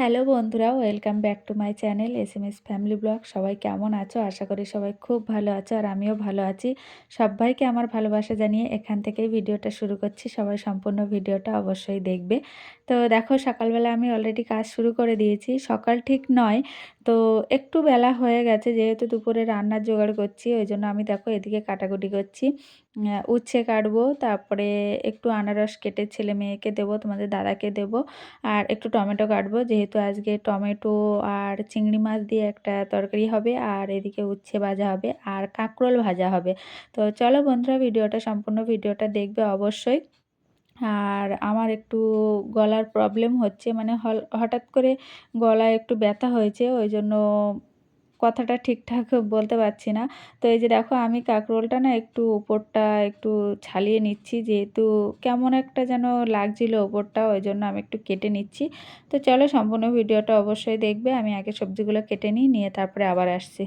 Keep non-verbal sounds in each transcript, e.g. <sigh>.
Hello বন্ধুরা, welcome back to my channel S M S family blog. সবাই কেমন আছো? আশা করি সবাই খুব ভালো আছো আর আমিও ভালো আছি। সবাইকে আমার ভালোবাসা জানিয়ে এখান থেকেই ভিডিওটা শুরু করছি। সবাই সম্পূর্ণ ভিডিওটা অবশ্যই দেখবে। তো দেখো, সকালবেলা আমি অলরেডি কাজ শুরু করে দিয়েছি। সকাল ঠিক নয় তো একটু বেলা হয়ে গেছে, যেহেতু দুপুরে রান্নার জোগাড় করছি, ওই জন্য আমি দেখো এদিকে কাটাকুটি করছি। উচ্ছে কাটবো, তারপরে একটু আনারস কেটে ছেলে মেয়েকে দেবো, তোমাদের দাদাকে দেবো, আর একটু টমেটো কাটবো। যেহেতু আজকে টমেটো আর চিংড়ি মাছ দিয়ে একটা তরকারি হবে, আর এদিকে উচ্ছে ভাজা হবে, আর কাঁকরোল ভাজা হবে। তো চলো বন্ধুরা, ভিডিওটা, সম্পূর্ণ ভিডিওটা দেখবে অবশ্যই। আর আমার একটু গলার প্রবলেম হচ্ছে। মানে হঠাৎ করে গলায় একটু ব্যথা হয়েছে ওই জন্য কথাটা ঠিকঠাক বলতে পারছি না। তো এই যে দেখো, আমি কাঁকরোলটা না একটু ওপরটা একটু ছালিয়ে নিচ্ছি, যেহেতু কেমন একটা যেন লাগছিল ওপরটা ওই জন্য আমি একটু কেটে নিচ্ছি। তো চলো, সম্পূর্ণ ভিডিওটা অবশ্যই দেখবে। আমি আগে সবজিগুলো কেটে নিই, নিয়ে তারপরে আবার আসছি।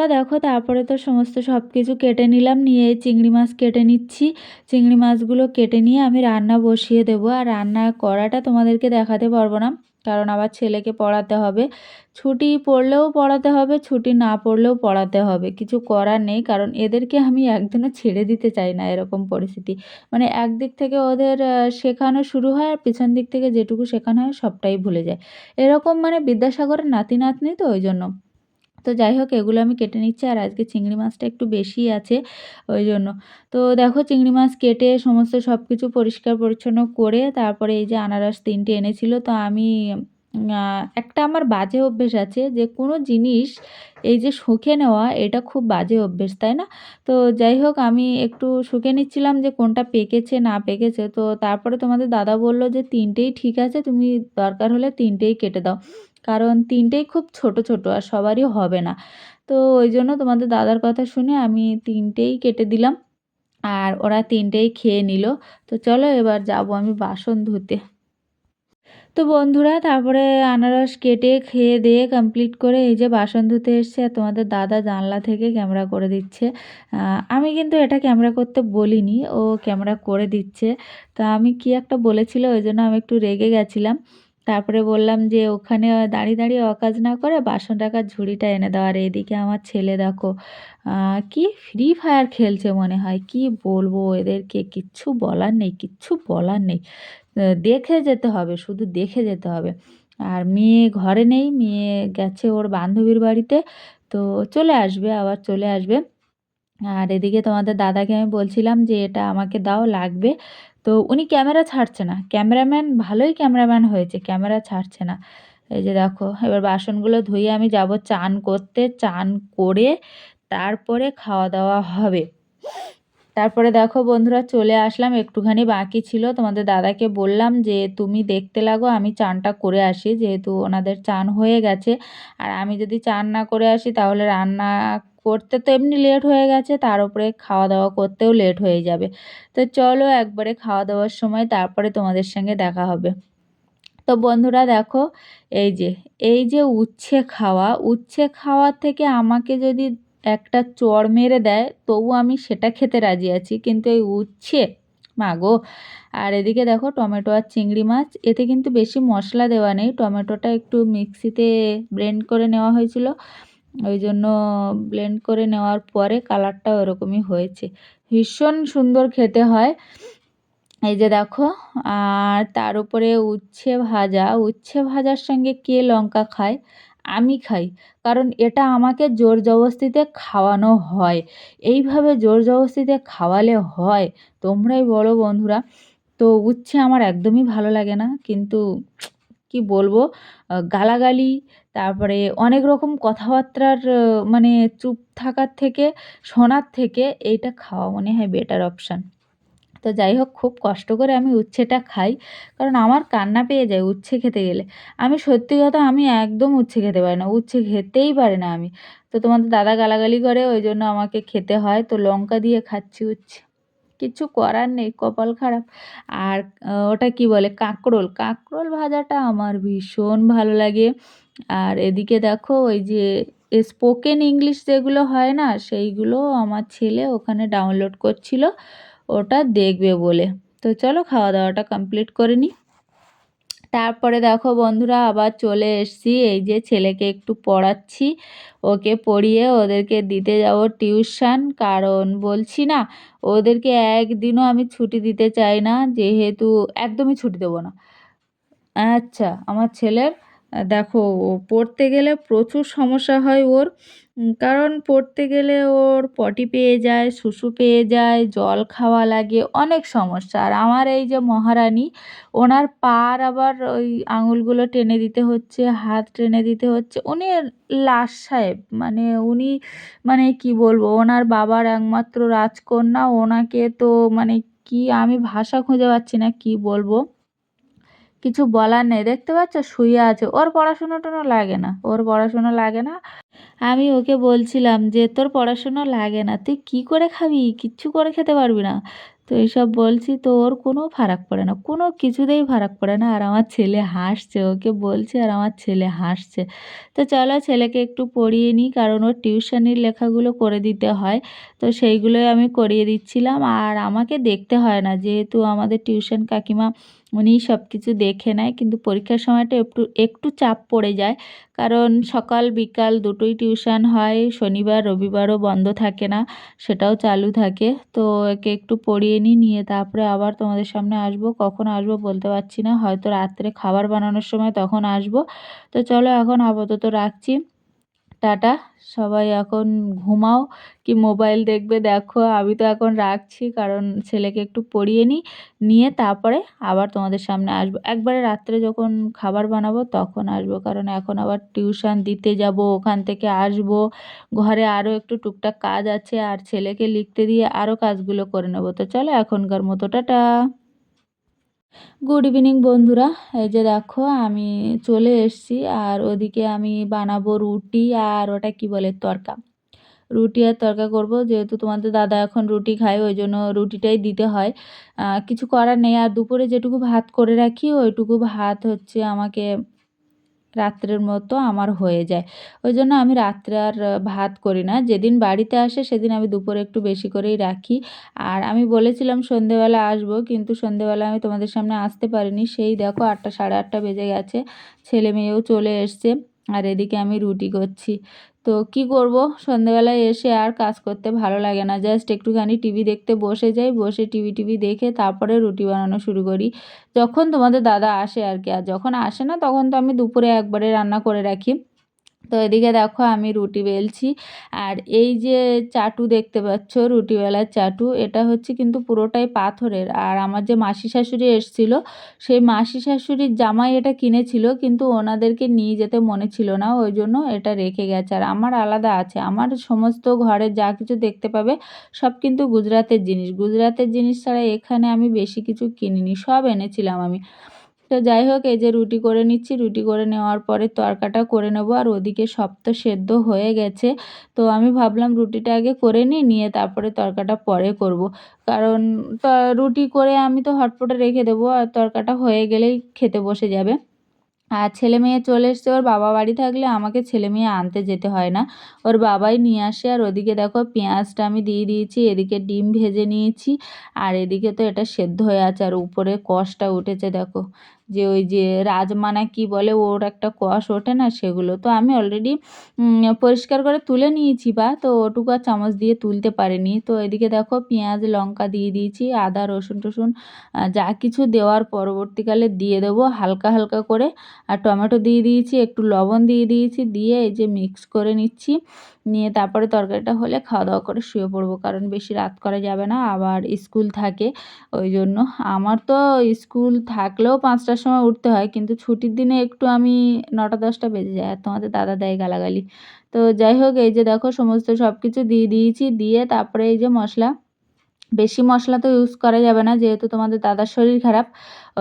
বন্ধুরা, দেখো তারপরে তো সমস্ত সব কিছু কেটে নিলাম। নিয়ে চিংড়ি মাছ কেটে নিচ্ছি। চিংড়ি মাছগুলো কেটে নিয়ে আমি রান্না বসিয়ে দেবো। আর রান্না করাটা তোমাদেরকে দেখাতে পারব না, কারণ আবার ছেলেকে পড়াতে হবে। ছুটি পড়লেও পড়াতে হবে, ছুটি না পড়লেও পড়াতে হবে। কিছু করার নেই, কারণ এদেরকে আমি একদিনও ছেড়ে দিতে চাই না এরকম পরিস্থিতি। মানে একদিক থেকে ওদের শেখানো শুরু হয় আর পিছন দিক থেকে যেটুকু শেখানো হয় সবটাই ভুলে যায়। এরকম মানে বিদ্যাসাগরের নাতি নাতনি তো, ওই জন্য। তো যাই হোক, এগুলো আমি কেটে নিচ্ছি আর আজকে চিংড়ি মাছটা একটু বেশি আছে ওই জন্য। তো দেখো চিংড়ি মাছ কেটে সমস্ত সব কিছু পরিষ্কার পরিচ্ছন্ন করে তারপরে এই যে আনারস তিনটে এনেছিল, তো আমি একটা আমার বাজে অভ্যেস আছে যে কোনো জিনিস এই যে শুকে নেওয়া এটা খুব বাজে অভ্যেস, তাই না? তো যাই হোক, আমি একটু শুকে নিচ্ছিলাম যে কোনটা পেকেছে না পেকেছে, তো তারপরে তোমাদের দাদা বলল যে তিনটেই ঠিক আছে, তুমি দরকার হলে তিনটেই কেটে দাও। কারণ তিনটেই খুব ছোট ছোট আর সবারই হবে না। তো ওই জন্য তোমাদের দাদার কথা শুনে আমি তিনটেই কেটে দিলাম আর ওরা তিনটেই খেয়ে নিল। তো চলো এবার যাব আমি বাসন ধুতে। তো বন্ধুরা, তারপরে আনারস কেটে খেয়ে দিয়ে কমপ্লিট করে এই যে বাসন ধুতে এসছে আর তোমাদের দাদা জানলা থেকে ক্যামেরা করে দিচ্ছে। আমি কিন্তু এটা ক্যামেরা করতে বলিনি, ও ক্যামেরা করে দিচ্ছে। তা আমি কি একটা বলেছিল, ওই জন্য আমি একটু রেগে গেছিলাম। তারপরে বললাম যে, ওখানে দাঁড়িয়ে দাঁড়িয়ে অকাজ না করে বাসন রাখার ঝুড়িটা এনে দাও। আর এদিকে আমার ছেলে দেখো কি ফ্রি ফায়ার খেলছে মনে হয়। কি বলব এদেরকে? কিচ্ছু বলার নেই, কিচ্ছু বলার নেই। দেখে যেতে হবে, শুধু দেখে যেতে হবে। আর মেয়ে ঘরে নেই, মেয়ে গেছে ওর বান্ধবীর বাড়িতে, তো চলে আসবে, আবার চলে আসবে। আর এদিকে তোমাদের দাদাকে আমি বলছিলাম যে, এটা আমাকে দাও, লাগবে। তো উনি ক্যামেরা ছাড়ছে না। ক্যামেরাম্যান, ভালোই ক্যামেরাম্যান হয়েছে, ক্যামেরা ছাড়ছে না। এই যে দেখো, এবার বাসনগুলো ধুয়ে আমি যাব চান করতে, চান করে তারপরে খাওয়া দাওয়া হবে। তারপরে দেখো বন্ধুরা, চলে আসলাম, একটুখানি বাকি ছিল। তোমাদের দাদাকে বললাম যে, তুমি দেখতে লাগো, আমি চানটা করে আসি, যেহেতু ওনাদের চান হয়ে গেছে। আর আমি যদি চান না করে আসি, তাহলে রান্না করতে তো এমনি লেট হয়ে গেছে, তার উপরে খাওয়া দাওয়া করতেও লেট হয়ে যাবে। তো চলো একবারে খাওয়া দাওয়ার সময় তারপরে তোমাদের সঙ্গে দেখা হবে। তো বন্ধুরা দেখো, এই যে এই যে উচ্ছে খাওয়া, উচ্ছে খাওয়ার থেকে আমাকে যদি একটা চড় মেরে দেয়, তবু আমি সেটা খেতে রাজি আছি। কিন্তু এই উচ্ছে মাগো আর এদিকে দেখো টমেটো আর চিংড়ি মাছ, এতে কিন্তু বেশি মশলা দেওয়া নেই। টমেটোটা একটু মিক্সিতে ব্লেন্ড করে নেওয়া হয়েছিল। ওই জন্য ব্লেন্ড করে নেওয়ার পরে কালারটা ওরকমই হয়েছে। ভীষণ সুন্দর খেতে হয়। এই যে দেখো, আর তার উপরে উচ্ছে ভাজা। উচ্ছে ভাজার সঙ্গে কে লঙ্কা খায়? আমি খাই, কারণ এটা আমাকে জোর জবস্তিতে খাওয়ানো হয়। এইভাবে জোর জবস্তিতে খাওয়ালে হয়। তোমরাই বলো বন্ধুরা। তো উচ্ছে আমার একদমই ভালো লাগে না, কিন্তু কি বলব? গালাগালি তারপরে অনেক রকম কথাবার্তার মানে চুপ থাকার থেকে, শোনার থেকে এইটা খাওয়া মনে হয় বেটার অপশান তো যাই হোক, খুব কষ্ট করে আমি উচ্ছেটা খাই। কারণ আমার কান্না পেয়ে যায় উচ্ছে খেতে গেলে। আমি সত্যি কথা, আমি একদম উচ্ছে খেতে পারি না। উচ্ছে খেতেই পারি না আমি। তো তোমাদের দাদা গালাগালি করে, ওই জন্য আমাকে খেতে হয়। তো লঙ্কা দিয়ে খাচ্ছি উচ্ছে। কিচ্ছু করার নেই, কপাল খারাপ। আর ওটা কি বলে? কাঁকরোল। কাঁকরোল ভাজাটা আমার ভীষণ ভালো লাগে। আর এদিকে দেখো ওই যে স্পোকেন ইংলিশ যেগুলো হয় না, সেইগুলো আমার ছেলে ওখানে ডাউনলোড করছিল, ওটা দেখবে বলে। তো চলো খাওয়া দাওয়াটা কমপ্লিট করে নিই তারপরে দেখো বন্ধুরা আবার চলে এসছি, এই যে ছেলেকে একটু পড়াচ্ছি, ওকে পড়িয়ে ওদেরকে দিতে যাব টিউশন কারণ বলছি না, ওদেরকে একদিনও আমি ছুটি দিতে চাই না, যেহেতু একদমই ছুটি দেবো না। আচ্ছা আমার ছেলের দেখো পড়তে গেলে প্রচুর সমস্যা হয় ওর। কারণ পড়তে গেলে ওর পটি পেয়ে যায়, শুশু পেয়ে যায়, জল খাওয়া লাগে, অনেক সমস্যা। আর আমার এই যে মহারানী, ওনার পার আবার ওই আঙুলগুলো টেনে দিতে হচ্ছে, হাত টেনে দিতে হচ্ছে। উনি লাশ সাহেব মানে উনি মানে কি বলব, ওনার বাবার একমাত্র রাজকন্যা, ওনাকে তো মানে কি, আমি ভাষা খুঁজে পাচ্ছি না কি বলব। কিছু বলার নেই, দেখতে পাচ্ছ? শুয়ে আছে। ওর পড়াশুনো টনো লাগে না। ওর পড়াশুনো লাগে না। আমি ওকে বলছিলাম যে, তোর পড়াশুনো লাগে না। তুই কী করে খাবি? কিচ্ছু করে খেতে পারবি না। তো এইসব বলছি তো ওর কোনো ফারাক পড়ে না। কোনো কিছুতেই ফারাক পড়ে না। আর আমার ছেলে হাসছে। ওকে বলছে আর আমার ছেলে হাসছে। তো চলো ছেলেকে একটু পড়িয়ে নিই, কারণ ওর টিউশনির লেখাগুলো করে দিতে হয়। তো সেইগুলোই আমি করিয়ে দিচ্ছিলাম। আর আমাকে দেখতে হয় না, যেহেতু আমাদের টিউশন কাকিমা উনিই সব কিছু দেখে নেয়, কিন্তু পরীক্ষার সময়টা একটু একটু চাপ পড়ে যায়। কারণ সকাল, বিকাল দুটোই টিউশন হয়, শনিবার, রবিবারও বন্ধ থাকে না, সেটাও চালু থাকে। তো একে একটু পড়িয়ে নিই, নিয়ে তারপরে আবার তোমাদের সামনে আসব। কখন আসব বলতে পারছি না, হয়তো রাত্রে খাবার বানানোর সময় তখন আসব। তো চলো এখন আপাতত রাখছি। টাটা সবাই এখন ঘুমাও কি মোবাইল দেখবে দেখো। আমি তো এখন রাখছি কারণ ছেলেকে একটু পড়িয়ে নিই, নিয়ে তারপরে আবার তোমাদের সামনে আসব। একবারে রাত্রে যখন খাবার বানাবো তখন আসব কারণ এখন আবার টিউশন দিতে যাব, ওখান থেকে আসব। ঘরে আরও একটু টুকটাক কাজ আছে আর ছেলেকে লিখতে দিয়ে আরও কাজগুলো করে নেব। তো চলো এখনকার মতো, টাটা। গুড ইভিনিং বন্ধুরা। এই যে দেখো, আমি চলে এসছি, আর ওদিকে আমি বানাবো রুটি আর ওটা কি বলে, তরকা। রুটি আর তরকা করব, যেহেতু তোমাদের দাদা এখন রুটি খায়, ওই জন্য রুটিটাই দিতে হয়। কিছু করার নেই, আর দুপুরে যেটুকু ভাত করে রাখি, ওইটুকু ভাত হচ্ছে আমাকে রাত্রের মতো আমার হয়ে যায়। ওই জন্য আমি রাত্রে আর ভাত করি না। যেদিন বাড়িতে আসে সেদিন আমি দুপুরে একটু বেশি করেই রাখি। আর আমি বলেছিলাম সন্ধেবেলা আসব, কিন্তু সন্ধেবেলা আমি তোমাদের সামনে আসতে পারিনি। সেই দেখো আটটা, সাড়ে আটটা বেজে গেছে। ছেলে মেয়েও চলে এসছে। আর এদিকে আমি রুটি করছি। তো কি করব? সন্ধেবেলায় এসে আর কাজ করতে ভালো লাগে না। জাস্ট একটুখানি টিভি দেখতে বসে যাই, বসে টিভি টিভি দেখে তারপরে রুটি বানানো শুরু করি। যখন তোমাদের দাদা আসে আর কি, আর যখন আসে না তখন তো আমি দুপুরে একবারে রান্না করে রাখি। তো এদিকে দেখো আমি রুটি বেলছি। আর এই যে চাটু দেখতে পাচ্ছ, রুটিওয়ালার চাটু, এটা হচ্ছে কিন্তু পুরোটাই পাথরের। আর আমার যে মাসি শাশুড়ি এসেছিল, সেই মাসি শাশুড়ির জামাই এটা কিনেছিল, কিন্তু ওনাদেরকে নিয়ে যেতে মনে ছিল না, ওই জন্য এটা রেখে গেছে। আর আমার আলাদা আছে, আমার সমস্ত ঘরে যা কিছু দেখতে পাবে সব কিন্তু গুজরাতের জিনিস। গুজরাতের জিনিস ছাড়া এখানে আমি বেশি কিছু কিনিনি, সব এনেছিলাম আমি। তো যাই হোক, এই যে রুটি করে নিচ্ছি, রুটি করে নেওয়ার পরে তরকাটা করে নেব। আর ওদিকে সব তো সেদ্ধ হয়ে গেছে। তো আমি ভাবলাম রুটিটা আগে করে নিই, নিয়ে তারপরে তরকাটা পরে করব। কারণ রুটি করে আমি তো হটপটে রেখে দেবো, আর তরকাটা হয়ে গেলেই খেতে বসে যাবে। আর ছেলে মেয়ে চলে এসছে, ওর বাবা বাড়ি থাকলে আমাকে ছেলে মেয়ে আনতে যেতে হয় না। ওর বাবাই নিয়ে আসে, আর ওদিকে দেখো পেঁয়াজটা আমি দিয়ে দিয়েছি, এদিকে ডিম ভেজে নিয়েছি, আর এদিকে তো এটা সেদ্ধ হয়ে আছে, আর উপরে কষটা উঠেছে, দেখো। যে ওই যে রাজমা না কি বলে ওর একটা কষ ওঠে না, সেগুলো তো আমি অলরেডি পরিষ্কার করে তুলে নিয়েছি বা, তো ওটুকু আর চামচ দিয়ে তুলতে পারিনি। তো এদিকে দেখো পেঁয়াজ, লঙ্কা দিয়ে দিয়েছি, আদা, রসুন টসুন যা কিছু দেওয়ার পরবর্তীকালে দিয়ে দেবো হালকা হালকা করে। আর টমেটো দিয়ে দিয়েছি, একটু লবণ দিয়ে দিয়েছি, দিয়ে এই যে মিক্স করে নিচ্ছি। নিয়ে তারপরে তরকারিটা হলে খাওয়া দাওয়া করে শুয়ে পড়ব, কারণ বেশি রাত করা যাবে না, আবার স্কুল থাকে। ওই জন্য আমার তো স্কুল থাকলেও পাঁচটার সময় উঠতে হয়, কিন্তু ছুটির দিনে একটু আমি নটা দশটা বেজে যায়। আর তোমাদের দাদা দেয় গালাগালি। তো যাই হোক, এই যে দেখো সমস্ত সব কিছু দিয়ে দিয়েছি, দিয়ে তারপরে এই যে মশলা। বেশি মশলা তো ইউজ করা যাবে না, যেহেতু তোমাদের দাদার শরীর খারাপ,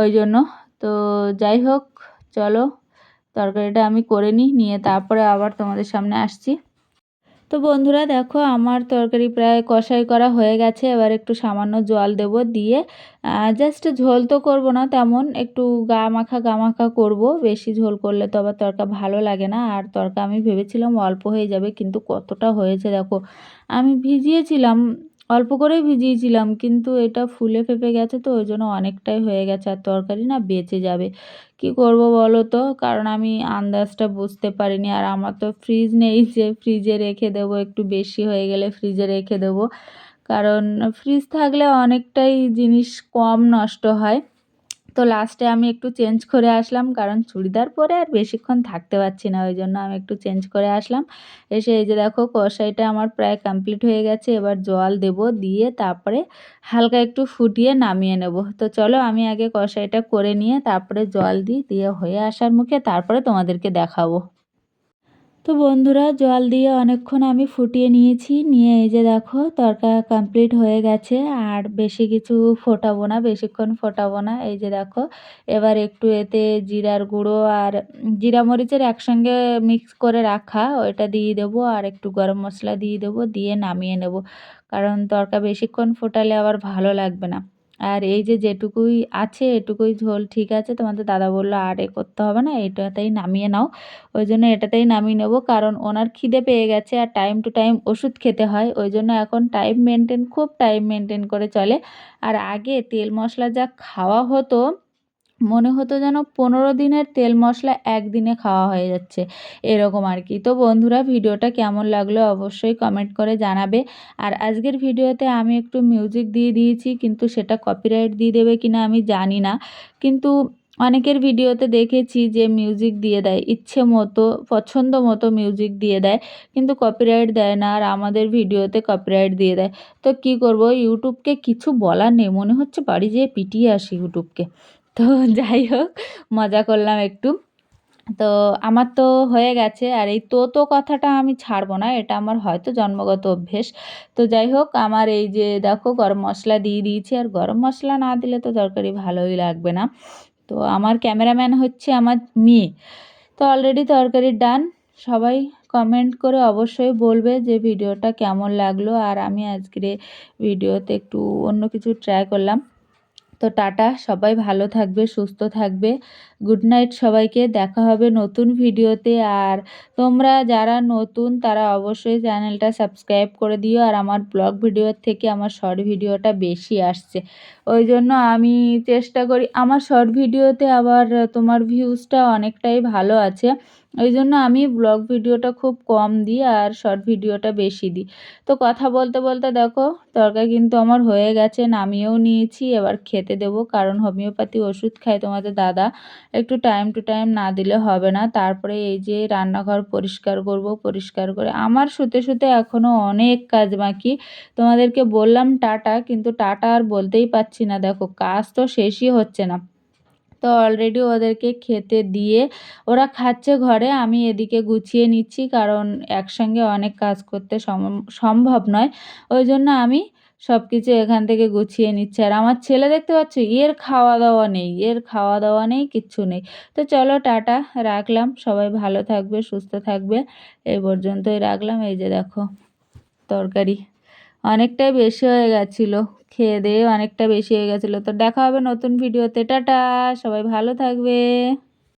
ওই জন্য। তো যাই হোক, চলো, তরকারিটা আমি করে নিই, নিয়ে তারপরে আবার তোমাদের সামনে আসছি। তো বন্ধুরা দেখো, আমার তরকারি প্রায় কষাই করা হয়ে গেছে। এবার একটু সামান্য জল দেব দিয়ে। জাস্ট ঝোল তো করব না তেমন, একটু গা মাখা গা মাখা করব। বেশি ঝোল করলে তো আবার তরকা ভালো লাগে না। আর তরকা আমি ভেবেছিলাম অল্প হয়ে যাবে, কিন্তু কতটা হয়েছে দেখো। আমি ভিজিয়েছিলাম অল্প করেই ভিজিয়েছিলাম, কিন্তু এটা ফুলে ফেপে গেছে তো, ওই জন্য অনেকটাই হয়ে গেছে আর তরকারি না বেঁচে যাবে। কি করব বলো তো? কারণ আমি আন্দাজটা বুঝতে পারিনি আর আমার তো ফ্রিজ নেই যে ফ্রিজে রেখে দেবো, একটু বেশি হয়ে গেলে ফ্রিজে রেখে দেবো। কারণ ফ্রিজ থাকলে অনেকটাই জিনিস কম নষ্ট হয়। তো লাস্টে আমি একটু চেঞ্জ করে আসলাম, কারণ চুড়িদার পরে আর বেশিক্ষণ থাকতে পারছি না, ওই জন্য আমি একটু চেঞ্জ করে আসলাম। এসে এই যে দেখো কষাইটা আমার প্রায় কমপ্লিট হয়ে গেছে, এবার জল দেব, দিয়ে তারপরে হালকা একটু ফুটিয়ে নামিয়ে নেব। তো চলো আমি আগে কষাইটা করে নিয়ে তারপরে জল দিই, দিয়ে হয়ে আসার মুখে তারপরে তোমাদেরকে দেখাবো। তো বন্ধুরা, জল দিয়ে অনেকক্ষণ আমি ফুটিয়ে নিয়েছি। নিয়ে এই যে দেখো, তরকা কমপ্লিট হয়ে গেছে। আর বেশি কিছু ফোটাবো না, বেশিক্ষণ ফোটাবো না। এই যে দেখো, এবার একটু এতে জিরার গুঁড়ো আর জিরা মরিচের একসঙ্গে মিক্স করে রাখা, ওইটা দিয়ে দেবো। আর একটু গরম মশলা দিয়ে দেবো, দিয়ে নামিয়ে নেব। কারণ তরকা বেশিক্ষণ ফোটালে আবার ভালো লাগবে না। আর এই যে যেটুকুই আছে, এটুকুই ঝোল ঠিক আছে। তোমাদের দাদা বলল, আর এ করতে হবে না, এটাতেই নামিয়ে নাও। ওই জন্য এটাতেই নামিয়ে নেব, কারণ ওনার খিদে পেয়ে গেছে আর টাইম টু টাইম ওষুধ খেতে হয়। ওই জন্য এখন টাইম মেনটেন খুব টাইম মেনটেন করে চলে। আর আগে তেল মশলা যা খাওয়া হতো মনে হতো যেন পনেরো দিনের তেল মশলা একদিনে খাওয়া হয়ে যাচ্ছে, এরকম আর কি। তো বন্ধুরা, ভিডিওটা কেমন লাগল অবশ্যই কমেন্ট করে জানাবে। আর আজকের ভিডিওতে আমি একটু মিউজিক দিয়ে দিয়েছি, কিন্তু সেটা কপিরাইট দিয়ে দেবে কিনা আমি জানি না। কিন্তু অনেকের ভিডিওতে দেখেছি যে মিউজিক দিয়ে দেয়, ইচ্ছে মতো, পছন্দ মতো মিউজিক দিয়ে দেয়, কিন্তু কপিরাইট দেয় না আর আমাদের ভিডিওতে কপিরাইট দিয়ে দেয়। তো কি করব, ইউটিউবকে কিছু বলার নেই, মনে হচ্ছে বাড়ি যেয়ে পিটিয়ে আসি ইউটিউবকে। তো <laughs> যাই হোক, মজা করলাম একটু। তো আমার তো হয়ে গেছে, আর এই তো তো কথাটা আমি ছাড়বো না, এটা আমার হয়তো জন্মগত অভ্যেস। তো যাই হোক, আমার এই যে দেখো, গরম মশলা দিয়ে দিয়েছি, আর গরম মশলা না দিলে তো তরকারি ভালোই লাগবে না। তো আমার ক্যামেরাম্যান হচ্ছে আমার মেয়ে। তো অলরেডি তরকারি ডান। সবাই কমেন্ট করে অবশ্যই বলবে যে ভিডিওটা কেমন লাগল, আর আমি আজকের ভিডিওতে একটু অন্য কিছু ট্রাই করলাম। তো টাটা, সবাই ভালো থাকবে, সুস্থ থাকবে। গুড নাইট সবাইকে, দেখা হবে নতুন ভিডিওতে। আর তোমরা যারা নতুন, তারা অবশ্যই চ্যানেলটা সাবস্ক্রাইব করে দিও। আর আমার ব্লগ ভিডিওর থেকে আমার শর্ট ভিডিওটা বেশি আসছে। ওই জন্য আমি চেষ্টা করি, আমার শর্ট ভিডিওতে আবার তোমার ভিউজটা অনেকটাই ভালো আছে। ওই জন্য আমি ব্লগ ভিডিওটা খুব কম দিই আর শর্ট ভিডিওটা বেশি দিই। তো কথা বলতে বলতে দেখো, তরকারি কিন্তু আমার হয়ে গেছে, নামিয়েও নিয়েছি, এবার খেতে দেবো, কারণ হোমিওপ্যাথি ওষুধ খায় তোমাদের দাদা, একটু টাইম টু টাইম না দিলে হবে না। তারপরে এই যে রান্নাঘর পরিষ্কার করব, পরিষ্কার করে, আমার শুতে শুতে এখনও অনেক কাজ বাকি। তোমাদেরকে বললাম টাটা, কিন্তু টাটা আর বলতেই পারছি না, দেখো, কাজ তো শেষই হচ্ছে না। তো অলরেডি ওদেরকে খেতে দিয়ে ওরা খাচ্ছে ঘরে, আমি এদিকে গুছিয়ে নিচ্ছি কারণ একসঙ্গে অনেক কাজ করতে সম্ভব নয়। ওই জন্য আমি সব কিছু এখান থেকে গুছিয়ে নিচ্ছে। আর আমার ছেলে দেখতে পাচ্ছ, এর খাওয়া দাওয়া নেই, এর খাওয়া দাওয়া নেই, কিচ্ছু নেই। তো চলো টাটা, রাখলাম, সবাই ভালো থাকবে, সুস্থ থাকবে, এই পর্যন্তই রাখলাম, এই যে দেখো, তরকারি। অনেকটাই বেশি হয়ে গেছিল। খেয়ে দেয়ে অনেকটা বেশি হয়ে গেছিল। তো দেখা হবে নতুন ভিডিওতে টাটা! সবাই ভালো থাকবে।